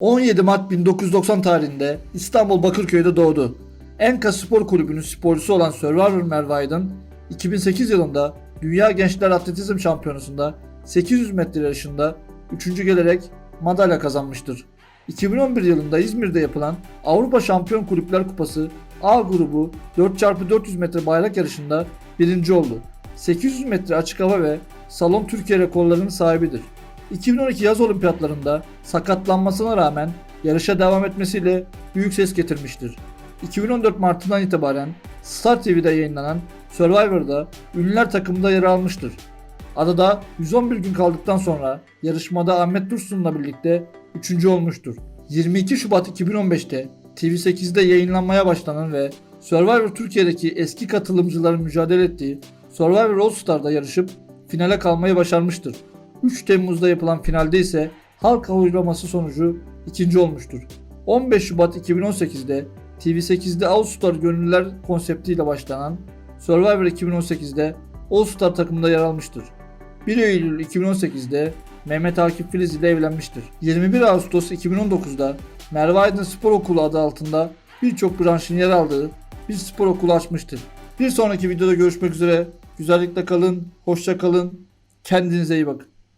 17 Mart 1990 tarihinde İstanbul Bakırköy'de doğdu. Enka Spor Kulübü'nün sporcusu olan Survivor Merve Aydın, 2008 yılında Dünya Gençler Atletizm Şampiyonası'nda 800 metre yarışında 3. gelerek madalya kazanmıştır. 2011 yılında İzmir'de yapılan Avrupa Şampiyon Kulüpler Kupası A grubu 4x400 metre bayrak yarışında birinci oldu. 800 metre açık hava ve salon Türkiye rekorlarının sahibidir. 2012 yaz olimpiyatlarında sakatlanmasına rağmen yarışa devam etmesiyle büyük ses getirmiştir. 2014 Mart'ından itibaren Star TV'de yayınlanan Survivor'da ünlüler takımında yer almıştır. Adada 111 gün kaldıktan sonra yarışmada Ahmet Dursun'la birlikte 3. olmuştur. 22 Şubat 2015'te TV8'de yayınlanmaya başlanan ve Survivor Türkiye'deki eski katılımcıların mücadele ettiği Survivor All Star'da yarışıp finale kalmayı başarmıştır. 3 Temmuz'da yapılan finalde ise halk oylaması sonucu ikinci olmuştur. 15 Şubat 2018'de TV8'de All Star Gönüllüler konseptiyle başlanan Survivor 2018'de All Star takımında yer almıştır. 1 Eylül 2018'de Mehmet Akif Filiz ile evlenmiştir. 21 Ağustos 2019'da Merve Aydın Spor Okulu adı altında birçok branşın yer aldığı bir spor okulu açmıştır. Bir sonraki videoda görüşmek üzere. Güzellikle kalın, hoşça kalın, kendinize iyi bakın.